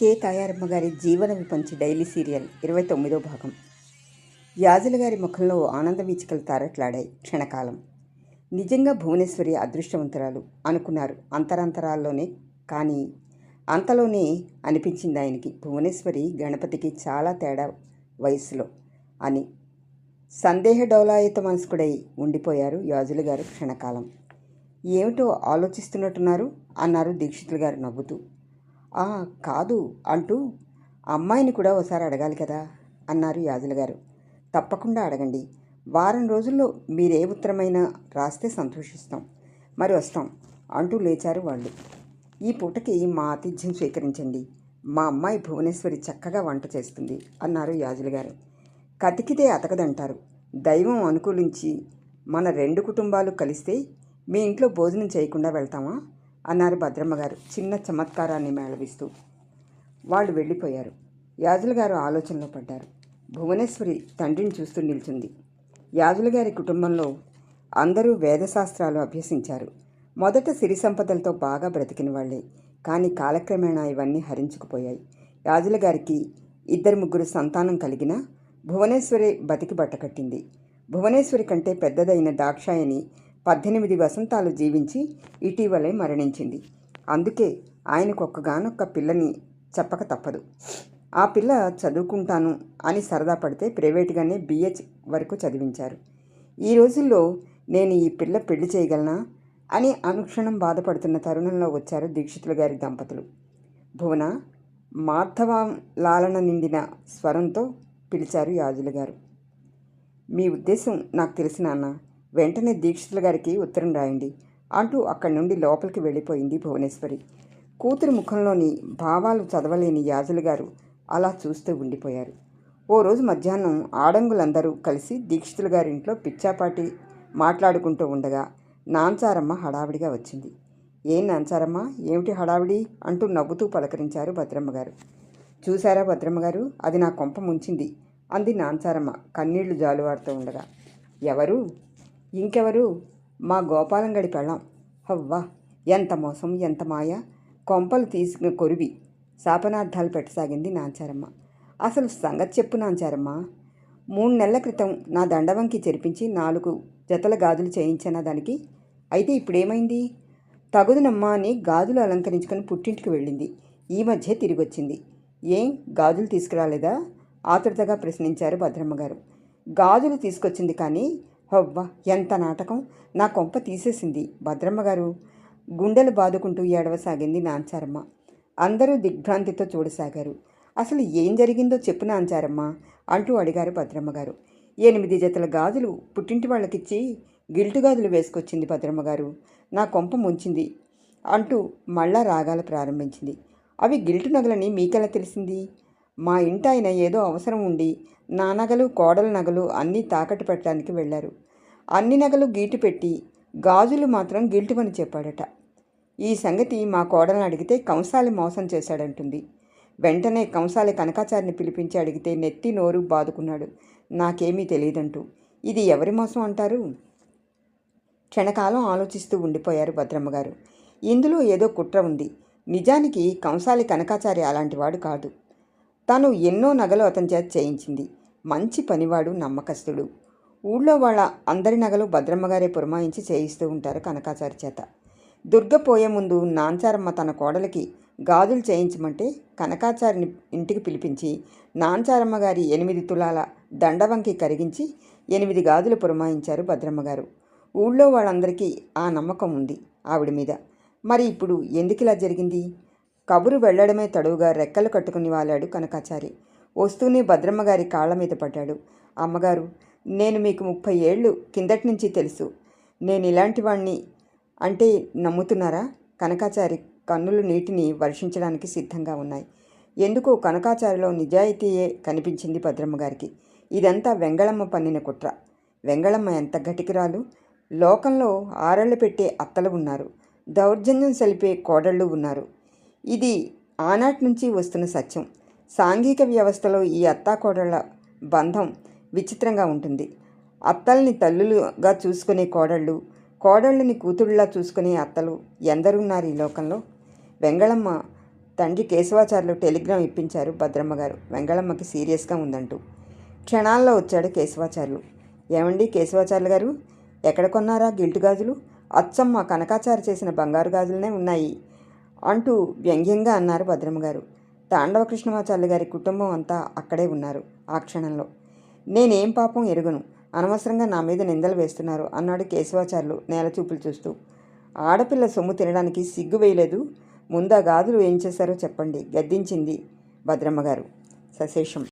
K. Tayaramma గారి జీవన విపంచి daily serial ఇరవై తొమ్మిదో భాగం. యాజుల గారి ముఖంలో ఆనంద వీచికలు తారట్లాడాయి క్షణకాలం. నిజంగా భువనేశ్వరి అదృష్టవంతురాలు అనుకున్నారు అంతరంతరాల్లోనే. కానీ అంతలోనే అనిపించింది ఆయనకి భువనేశ్వరి గణపతికి చాలా తేడా వయసులో అని. సందేహ డౌలాయుత మనసుకుడై ఉండిపోయారు యాజులు గారు క్షణకాలం. ఏమిటో ఆలోచిస్తున్నట్టున్నారు అన్నారు దీక్షితులు గారు నవ్వుతూ. ఆ కాదు అంటూ అమ్మాయిని కూడా ఒకసారి అడగాలి కదా అన్నారు యాజుల గారు. తప్పకుండా అడగండి. వారం రోజుల్లో మీరే ఉత్తరమైనా రాస్తే సంతోషిస్తాం. మరి వస్తాం అంటూ లేచారు వాళ్ళు. ఈ పూటకి మా ఆతిథ్యం స్వీకరించండి. మా అమ్మాయి భువనేశ్వరి చక్కగా వంట చేస్తుంది అన్నారు యాజుల గారు. కతికితే అతకదంటారు. దైవం అనుకూలించి మన రెండు కుటుంబాలు కలిస్తే మీ ఇంట్లో భోజనం చేయకుండా వెళ్తామా? అన్నారు భద్రమ్మ గారు చిన్న చమత్కారాన్ని మేళవిస్తూ. వాళ్ళు వెళ్ళిపోయారు. యాజుల గారు ఆలోచనలో పడ్డారు. భువనేశ్వరి తండ్రిని చూస్తూ నిల్చుంది. యాజుల గారి కుటుంబంలో అందరూ వేదశాస్త్రాలు అభ్యసించారు. మొదట సిరి సంపదలతో బాగా బ్రతికిన వాళ్ళే కానీ కాలక్రమేణా ఇవన్నీ హరించుకుపోయాయి. యాజుల గారికి ఇద్దరు ముగ్గురు సంతానం కలిగిన భువనేశ్వరి బతికి బట్టకట్టింది భువనేశ్వరి కంటే పెద్దదైన దాక్షాయని పద్దెనిమిది వసంతాలు జీవించి ఇటీవలే మరణించింది. అందుకే ఆయనకు ఒక్కగానొక్క పిల్లని చెప్పక తప్పదు. ఆ పిల్ల చదువుకుంటాను అని సరదా పడితే ప్రైవేట్గానే బిహెచ్ వరకు చదివించారు. ఈ రోజుల్లో నేను ఈ పిల్ల పెళ్ళి చేయగలనా అని అనుక్షణం బాధపడుతున్న తరుణంలో వచ్చారు దీక్షితుల గారి దంపతులు. భువన మార్ధవ లాలన నిండిన స్వరంతో పిలిచారు యాజులు గారు. మీ ఉద్దేశం నాకు తెలిసిన అన్న వెంటనే దీక్షితుల గారికి ఉత్తరం రాయండి అంటూ అక్కడి నుండి లోపలికి వెళ్ళిపోయింది భువనేశ్వరి. కూతురు ముఖంలోని భావాలు చదవలేని యాజులు గారు అలా చూస్తూ ఉండిపోయారు. ఓ రోజు మధ్యాహ్నం ఆడంగులందరూ కలిసి దీక్షితుల గారింట్లో పిచ్చాపాటి మాట్లాడుకుంటూ ఉండగా నాంచారమ్మ హడావిడిగా వచ్చింది. ఏం నాంచారమ్మ ఏమిటి హడావిడి? అంటూ నవ్వుతూ పలకరించారు భద్రమ్మగారు చూశారా భద్రమ్మగారు అది నా కొంప ముంచింది అంది నాంచారమ్మ కన్నీళ్ళు జాలువాడుతూ ఉండగా. ఎవరు? ఇంకెవరు? మా గోపాలంగడి పెళ్ళాం. హవ్వా ఎంత మోసం ఎంత మాయ. కొంపలు తీసుకుని కొరివి శాపనార్థాలు పెట్టసాగింది నాంచారమ్మ. అసలు సంగతి చెప్పు నాంచారమ్మ. మూడు నెలల క్రితం నా దండవంకి చెరిపించి నాలుగు జతల గాజులు చేయించిన దానికి? అయితే ఇప్పుడేమైంది? తగుదునమ్మా అని గాజులు అలంకరించుకొని పుట్టింటికి వెళ్ళింది. ఈ మధ్య తిరిగి వచ్చింది ఏం? గాజులు తీసుకురాలేదా? ఆతృతగా ప్రశ్నించారు భద్రమ్మ గారు గాజులు తీసుకొచ్చింది కానీ హవ్వ ఎంత నాటకం? నా కొంప తీసేసింది భద్రమ్మ గారు. గుండెలు బాదుకుంటూ ఏడవసాగింది నాంచారమ్మ. అందరూ దిగ్భ్రాంతితో చూడసాగారు. అసలు ఏం జరిగిందో చెప్పు నాంచారమ్మ అంటూ అడిగారు భద్రమ్మ గారు. ఎనిమిది జతల గాజులు పుట్టింటి వాళ్ళకిచ్చి గిల్టు గాజులు వేసుకొచ్చింది భద్రమ్మ గారు. నా కొంప ముంచింది అంటూ మళ్ళా రాగాలు ప్రారంభించింది. అవి గిల్టు నగలని మీకెలా తెలిసింది? మా ఇంటాయన ఏదో అవసరం ఉండి నా నగలు కోడల నగలు అన్నీ తాకట్టు పెట్టడానికి వెళ్ళారు. అన్ని నగలు గీటు పెట్టి గాజులు మాత్రం గిల్టువని చెప్పాడట. ఈ సంగతి మా కోడలను అడిగితే కంసాలి మోసం చేశాడంటుంది. వెంటనే కంసాలి కనకాచారిని పిలిపించి అడిగితే నెత్తి నోరు బాదుకున్నాడు. నాకేమీ తెలియదంటూ. ఇది ఎవరి మోసం అంటారు? క్షణకాలం ఆలోచిస్తూ ఉండిపోయారు భద్రమ్మగారు. ఇందులో ఏదో కుట్ర ఉంది. నిజానికి కంసాలి కనకాచారి అలాంటివాడు కాదు. తను ఎన్నో నగలు అతని చేత చేయించింది. మంచి పనివాడు నమ్మకస్తుడు. ఊళ్ళో వాళ్ళ అందరి నగలు భద్రమ్మగారే పురమాయించి చేయిస్తూ ఉంటారు కనకాచారి చేత. దుర్గ పోయే ముందు నాంచారమ్మ తన కోడలికి గాజులు చేయించమంటే కనకాచారిని ఇంటికి పిలిపించి నాంచారమ్మ గారి ఎనిమిది తులాల దండవంకి కరిగించి ఎనిమిది గాజులు పురమాయించారు భద్రమ్మగారు ఊళ్ళో వాళ్ళందరికీ ఆ నమ్మకం ఉంది ఆవిడ మీద. మరి ఇప్పుడు ఎందుకు ఇలా జరిగింది? కబురు వెళ్ళడమే తడువుగా రెక్కలు కట్టుకుని వాలాడు కనకాచారి. వస్తూనే భద్రమ్మగారి కాళ్ళ మీద పడ్డాడు. అమ్మగారు నేను మీకు ముప్పై ఏళ్ళు కిందటి నుంచి తెలుసు. నేను ఇలాంటి వాణ్ణి అంటే నమ్ముతున్నారా? కనకాచారి కన్నులు నీటిని వర్షించడానికి సిద్ధంగా ఉన్నాయి. ఎందుకో కనకాచారిలో నిజాయితీయే కనిపించింది భద్రమ్మ గారికి. ఇదంతా వెంగళమ్మ పన్నిన కుట్ర. వెంగళమ్మ ఎంత గటికిరాలు లోకంలో ఆరళ్ళు పెట్టే అత్తలు ఉన్నారు. దౌర్జన్యం సలిపే కోడళ్ళు ఉన్నారు. ఇది ఆనాటి నుంచి వస్తున్న సత్యం. సాంఘిక వ్యవస్థలో ఈ అత్తాకోడళ్ళ బంధం విచిత్రంగా ఉంటుంది. అత్తల్ని తల్లులుగా చూసుకునే కోడళ్ళు కోడళ్ళని కూతుళ్ళలా చూసుకునే అత్తలు ఎందరున్నారు ఈ లోకంలో? వెంగళమ్మ తండ్రి కేశవాచార్యులు టెలిగ్రామ్ ఇప్పించారు భద్రమ్మ గారు. వెంగళమ్మకి సీరియస్గా ఉందంటూ. క్షణాల్లో వచ్చాడు కేశవాచార్యులు. ఏమండి కేశవాచార్యులు గారు? ఎక్కడ కొన్నారా గిల్టు గాజులు? అచ్చమ్మ కనకాచారి చేసిన బంగారు గాజులనే ఉన్నాయి అంటూ వ్యంగ్యంగా అన్నారు భద్రమ్మ గారు. తాండవ కృష్ణమాచార్య గారి కుటుంబం అంతా అక్కడే ఉన్నారు ఆ క్షణంలో. నేనేం పాపం ఎరుగును. అనవసరంగా నా మీద నిందలు వేస్తున్నారు అన్నాడు కేశవాచార్యులు నేల చూపులు చూస్తూ. ఆడపిల్ల సొమ్ము తినడానికి సిగ్గు వేయలేదు. ముందా గాదులు ఏం చేశారో చెప్పండి గద్దించింది భద్రమ్మగారు. సశేషం.